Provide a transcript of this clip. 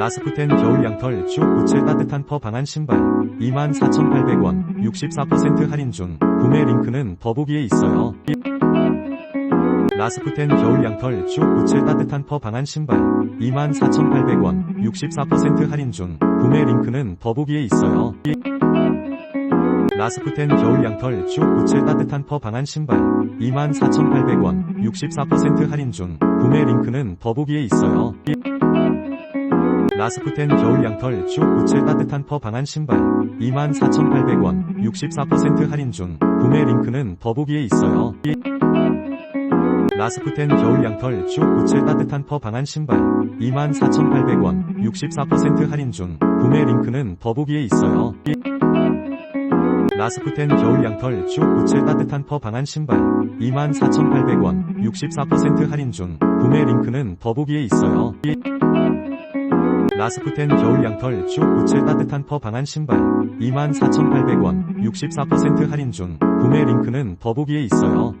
라스푸텐 겨울 양털 쭉 부채 따뜻한 퍼 방한 신발 24,800원 64% 할인 중 구매 링크는 더보기에 있어요. 라스푸텐 겨울 양털 쭉 부채 따뜻한 퍼 방한 신발 24,800원 64% 할인 중 구매 링크는 더보기에 있어요. 라스푸텐 겨울 양털 쭉 부채 따뜻한 퍼 방한 신발 24,800원 64% 할인 중 구매 링크는 더보기에 있어요. 라스푸텐 겨울 양털 쭉 부채 따뜻한 퍼 방한 신발 24,800원 64% 할인 중 구매 링크는 더보기에 있어요. 라스푸텐 겨울 양털 쭉 부채 따뜻한 퍼 방한 신발 24,800원 64% 할인 중 구매 링크는 더보기에 있어요. 라스푸텐 겨울 양털 쭉 부채 따뜻한 퍼 방한 신발 24,800원 64% 할인 중 구매 링크는 더보기에 있어요. 라스푸텐 겨울 양털 쭉 부채 따뜻한 퍼 방한 신발 24,800원 64% 할인 중 구매 링크는 더보기에 있어요.